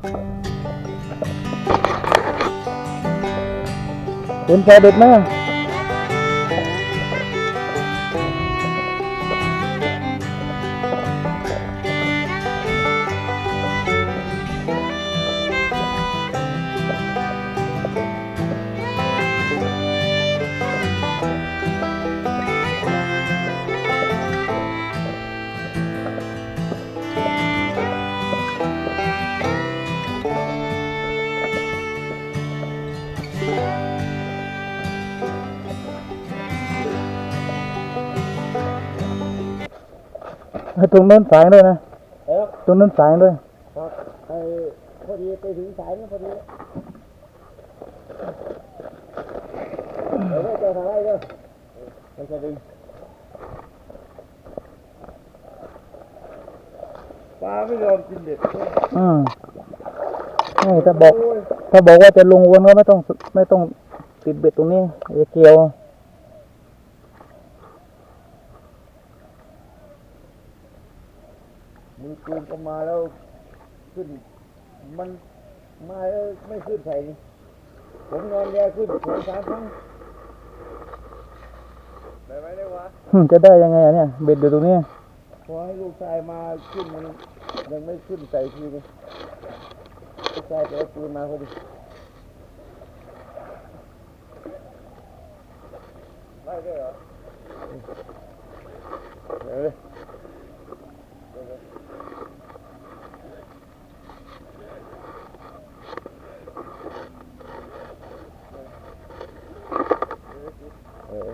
เป็นแพเด็ดมาก ให้ตรงนู้นสายด้วยนะเออตรงนู้นสายด้วยครับไอ้พอดีไปถึงสายนี่พอดีเดี๋ยวเจอทางไรก็มันจะดึงปลาไม่ยอมกินเด็ดอืมนี่ถ้าบอก ถ้าบอกว่าจะลงวนก็ไม่ต้องไม่ต้องติดเบ็ดตรงนี้จะเกี่ยว มือปืนก็มาแล้วขึ้น มันมาแล้วไม่ขึ้นใส่นี่ผมนอนแย่ขึ้นสองสามครั้งได้ไหมได้วะหึจะได้ยังไงอะเนี่ย เบ็ดอยู่ตรงนี้พอให้ลูกชายมาขึ้นมันยังไม่ขึ้นใส่ทีเลยลูกชายจะเอาปืนมาพอดีได้ด้วยเหรอเดี๋ยวเลยเออ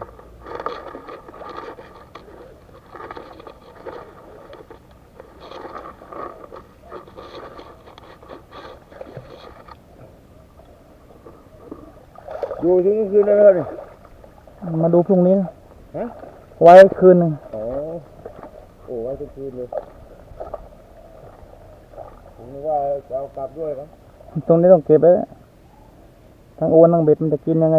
อยู่ถึงกลางคืนได้ไหมครับเนี่ยมาดูพรุ่งนี้ฮะ ไว้คืนหนึ่งอ๋อโอ้ไว้ทุกคืนเลยผมนึกว่าจะเอากลับด้วยครับตรงนี้ต้องเก็บไว้ทั้งอวนทั้งเบ็ดมันจะกินยังไง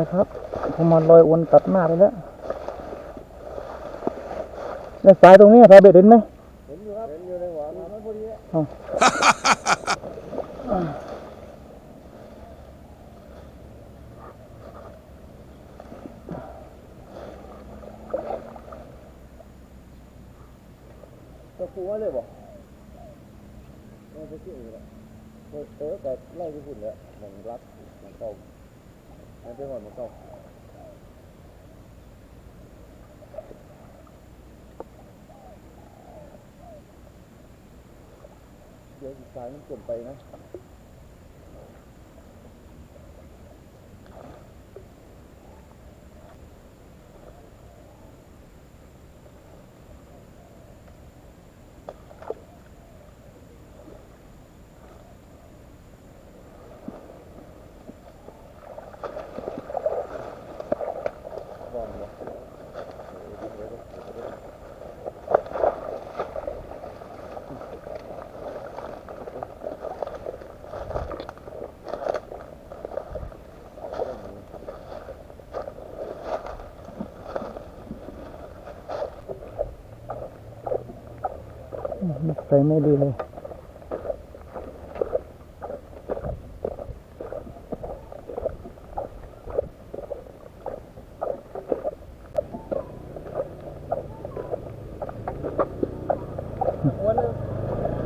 นะครับผมมาลอยอวนตัดหน้าไปแล้วแล้วสายตรงนี้พาเบ็ดเห็นไหมเห็นอยู่ครับเห็นอยู่ในหัวมันพอดีอะอ๋อจะฟูไว้เลยบอกไม่ไปที่อื่นละเออเออแต่ไล่ที่ฝุ่นแล้วมันรัดมันเก่า มันเป็นหมดมันตกเดี๋ยวอีกสายมันเกินไปนะ ใส่ไม่ดีเลย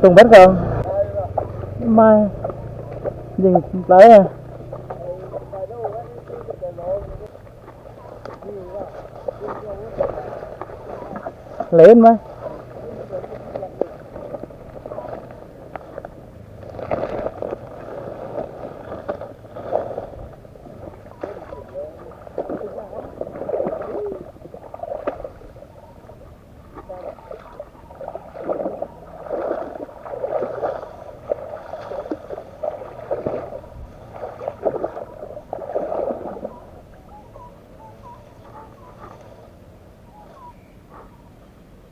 ตรงเบ็ดก่อนไม่ยิงไปอะเหลนไหม ยิงนักที่ยังเลย ยังเลยต้นนี่เองมันขึ้นอยู่ตรงนี้มั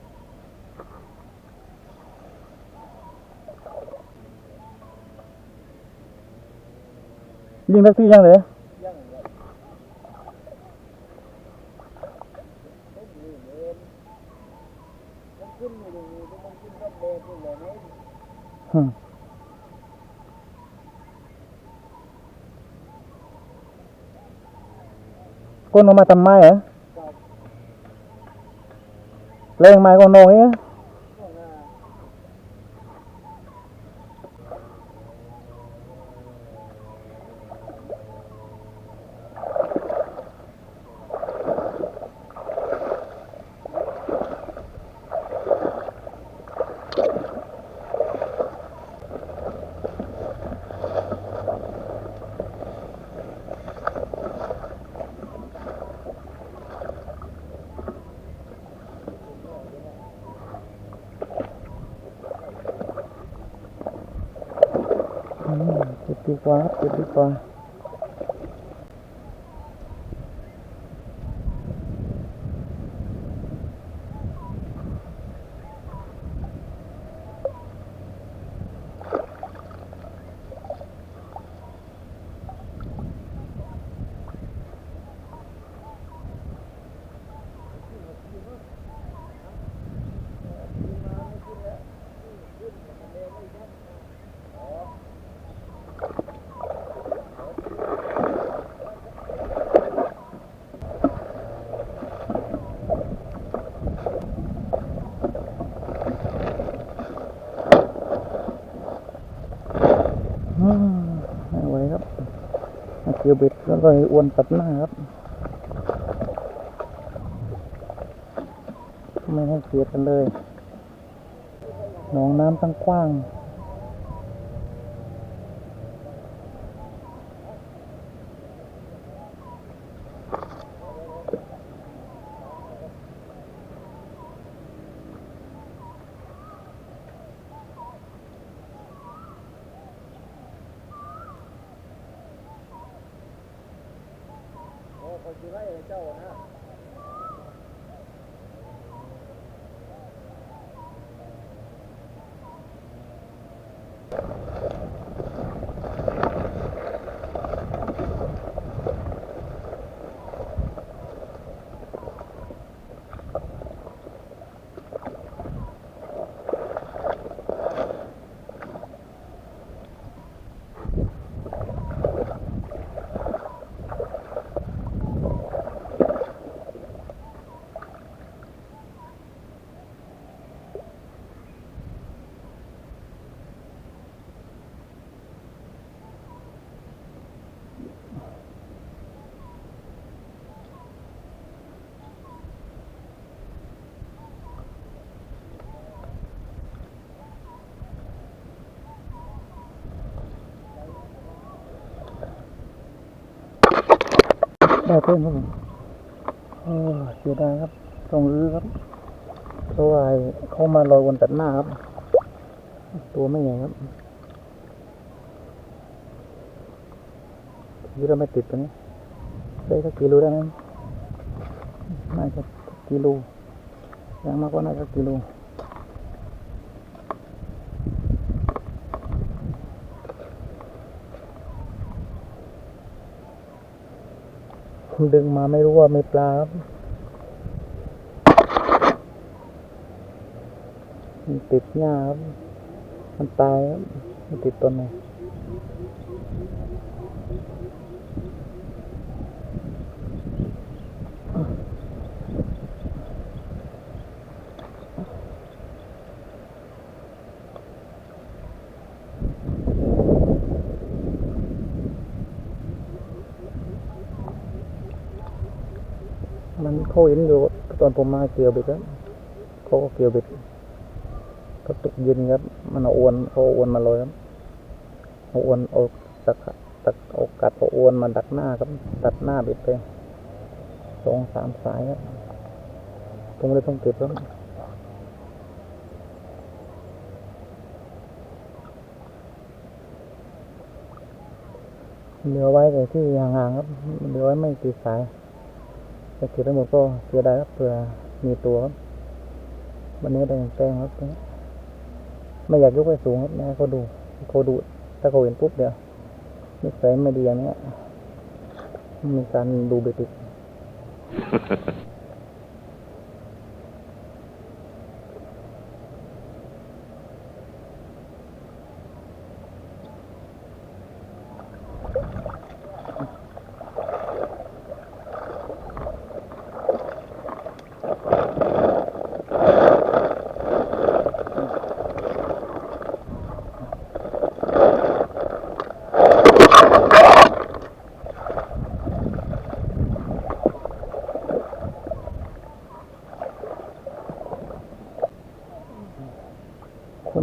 นขึ้น ต้นเดนนี่เลยนี่ฮึก้นออกมาทำไมเหรอกับแรงไม้ก็น้อยอะ เจ็บดีกว่าเจ็บดีกว่าอืมไม่ไหวครับมาเก็เลยอ้วนตัดหน้าครับ ไม่ให้เกียดกันเลย หนองน้ำตั้งกว้าง ได้เพิ่มครับผมเออเสียดายครับต้องรื้อครับเพราะว่าไอ้เขามาลอยวนตัดหน้าครับ ตัวไม่ใหญ่ครับยี่เราไม่ติดตัวนี้ได้สักกิโลได้ไหมน่าจะกิโลยังมากกว่าน่าจะกิโล ดึงมาไม่รู้ว่าไม่ปลาครับมันติดหญ้าครับ มันตายครับมันติดต้นไหนมัน เขาเห็นอยู่ตอนผมมาเกี่ยวเบ็ดแล้วเขาก็เกี่ยวเบ็ดเขาตกเย็นครับ มันเอาอวนเขาอาอวนมาลอยครับเอาอวนเอาตะขะตะเอกัดเอาอวนมาดักหน้าครับตัดหน้าเบ็ดไปสองสามสายครับผมเลยต้องเก็บครับเหลือไว้แต่ที่ห่างๆครับเหลือไว้ไม่กี่สาย แต่ถือได้หมดก็เสียดายครับเผื่อมีตัววันนี้ได้แต้มครับไม่อยากยกไปสูงครับนะเขาดูเขาดูถ้าเขาเห็นปุ๊บเดี๋ยวนิสัยไม่ดีอย่างเนี้ยมีการดูเบติก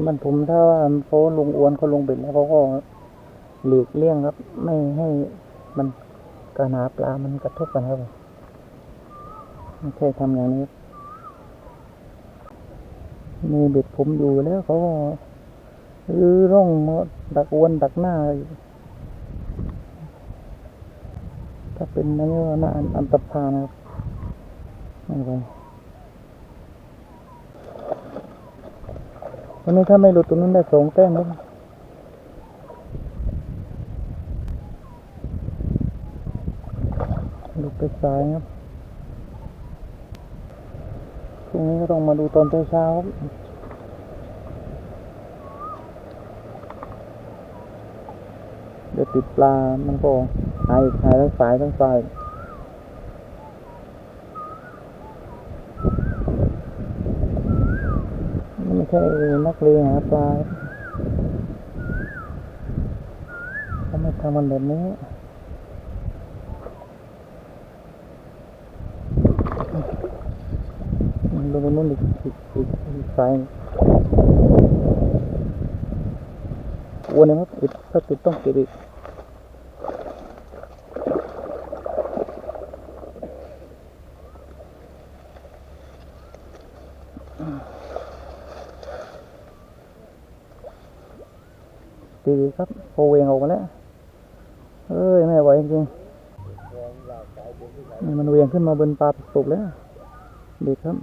คนบ้านผมถ้าเขาลงอวนเขาลงเบ็ดแล้วเขาก็หลีกเลี่ยงครับ ไม่ให้มันการหาปลามันกระทบกันครับผมไม่ใช่ทำอย่างนี้มีเบ็ดผมอยู่แล้วเขาก็รื้อร่องดักอวนดักหน้า ถ้าเป็นนั่นก็น่าอันตรพานะครับไม่ไห วันนี้ถ้าไม่หลุดตรงนั้นได้สองแต้มครับหลุดไปซ้ายครับพรุ่งนี้ก็ต้องมาดูตอนเช้าครับเดี๋ยวติดปลา มันก็หายหายทั้งสายทั้งสาย ไม่ ใช่นักเลงหาปลาเขาไมทำมันแบบนี้มันลงไปนู่นอีกอีกอีกอีกสายวนนึงครับอีกถ้าติดต้องติดอีก ดีครับโฟเวงออกมาแล้วเอ้ยไม่ไหวจริงนี่มันเวียงขึ้นมาบนปลาตกแล้วเด็กครับ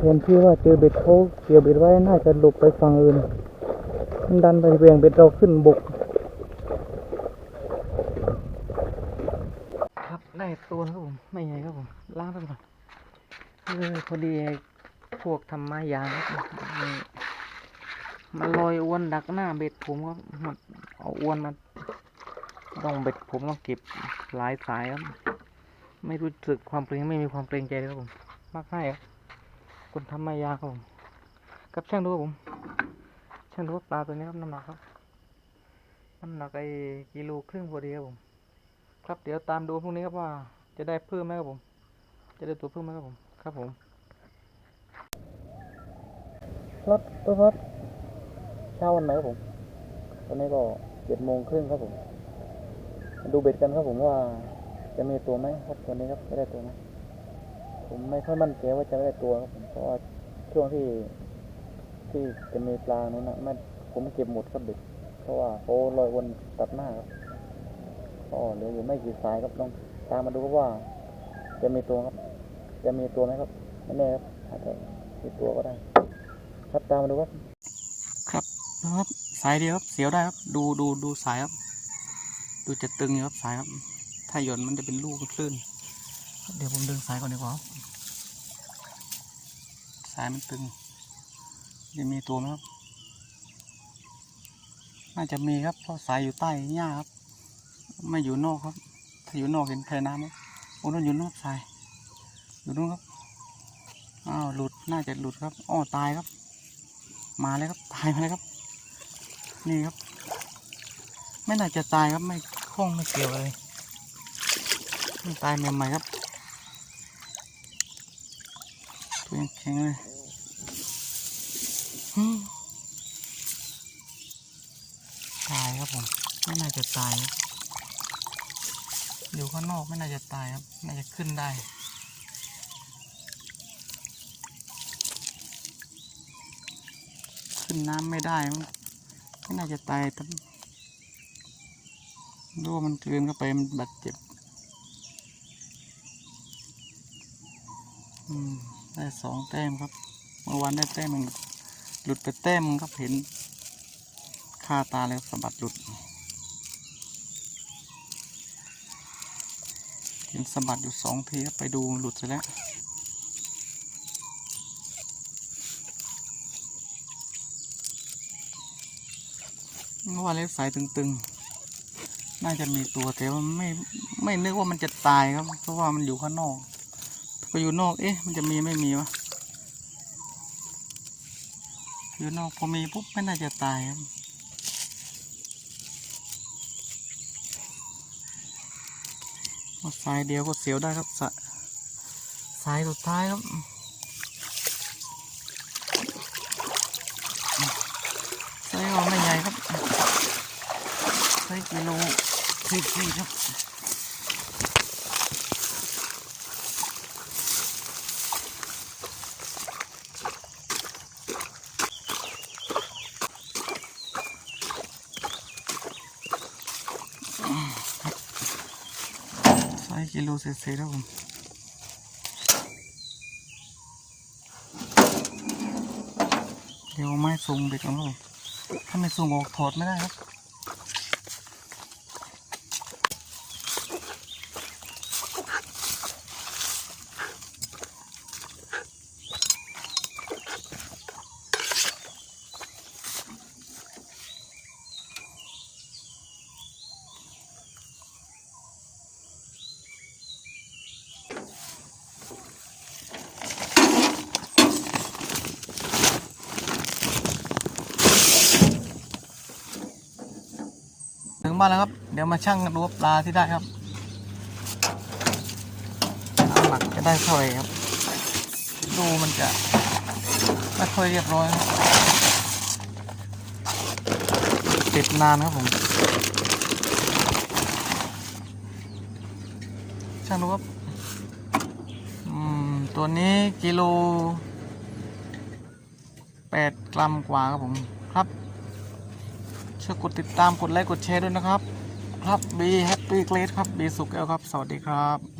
เห็นที่ว่าเจอเบ็ดเขาเกี่ยวเบ็ดไว้น่าจะหลบไปฝั่งอื่นมันดันไปเวียงเบ็ดเราขึ้นบก ครับได้ตัวครับผม ไม่ใหญ่ครับผม ล้างไปก่อนเออ พอดีพวกทำไม้ยางครับมันมันลอยอวนดักหน้าเบ็ดผมครับมันเอาอวนมาต้องเบ็ดผมต้องเก็บหลายสายครับ ไม่รู้สึกความเกรงไม่มีความเกรงใจเลยครับผมมากให้ครับคนทำไม้ยาครับผมกับช่างดูครับผมช่างดูว่าปลาตัวนี้ครับน้ำหนักครับน้ำหนักไอ้กิโลครึ่งพอดีครับผม ครับเดี๋ยวตามดูพรุ่งนี้ครับว่าจะได้เพิ่มไหมครับผม จะได้ตัวเพิ่มไหมครับผม ครับผม ค รับตัวครับเช้าวันไหนครับผม ตอนนี้ก็เจ็ดโมงครึ่งครับผม ดูเบ็ดกันครับผมว่าจะมีตัวไหมครับตัวนี้ครับจะได้ตัวไหมผมไม่ค่อยมั่นใจว่าจะได้ตัวครับผมเพราะว่าช่วงที่ที่จะมีปลานั้นนะไม่ผมเก็บหมดครับเบ็ดเพราะว่าเขาลอยวนตัดหน้าครับก็เหลืออยู่ไม่กี่สายครับลองตามมาดูครับว่า จะมีตัวครับ จะมีตัวไหมครับไม่แน่ครับอาจจะมีตัวก็ได้ ครับตามมาดูครับ ครับนะครับสายเดียวครับเสียวได้ครับ ดูดูดูสายครับ ดูจะตึงอยู่ครับสายครับ ถ้าหย่อนมันจะเป็นลูกคลื่นเดี๋ยวผมดึงสายก่อนดีกว่าสายมันตึงจะมีตัวไหมครับ น่าจะมีครับเพราะสายอยู่ใต้หญ้าครับ ไม่อยู่นอกครับ ถ้าอยู่นอกเห็นแพน้ำไหมโอ้นั่นอยู่นอกทราย อยู่นู่นครับอ้าวหลุดน่าจะหลุดครับอ้อตายครับ มาเลยครับตายมาเลยครับ นี่ครับ ไม่น่าจะตายครับไม่คล้องไม่เกี่ยวเลยมันตายใหม่ๆครับตัวยังแข็งเลยตายครับผมไม่น่าจะตายอยู่ข้างนอกไม่น่าจะตายครับน่าจะขึ้นได้ ขึ้นน้ำไม่ได้มันไม่น่าจะตายทั้งดูมันกลืนเข้าไปมันบาดเจ็บได้สองแต้มครับ เมื่อวานได้แต้มมันหลุดไปแต้มครับเห็นคาตาแล้วสะบัดหลุดเห็นสะบัดอยู่สองทีไปดูหลุดซะแล้ว เมื่อวาเล็กสายตึงๆ น่าจะมีตัวแต่ว่าไม่ไม่นึกว่ามันจะตายครับ เพราะว่ามันอยู่ข้างนอกไปอยู่นอกเอ๊ะ มันจะมีไม่มีวะอยู่นอกพอมีปุ๊บไม่น่าจะตายครับสายเดียวก็เสียวได้ครับสะสายสุดท้ายครับ ไซส์ก็ไม่ใหญ่ครับ ไซส์กิโลสิบสี่ครับไซส์กิโลเศษๆครับผมเดี๋ยวไม้ส่งเด็กก่อนครับผมถ้าไม่ส่งออกถอดไม่ได้ครับาแล้วครับ เดี๋ยวมาชั่งดูว่าปลาที่ได้ครับน้ำหนักจะได้เท่าไหร่ครับ ดูมันจะไม่ค่อยเรียบร้อยครับติดนานครับผมช่างดูครับตัวนี้กิโลแปดกรัมกว่าครับผม ช่วยกดติดตามกดไลค์กดแชร์ด้วยนะครับ ครับบีแฮปปี้เกรดครับบีสุกแก้วครับ สวัสดีครับ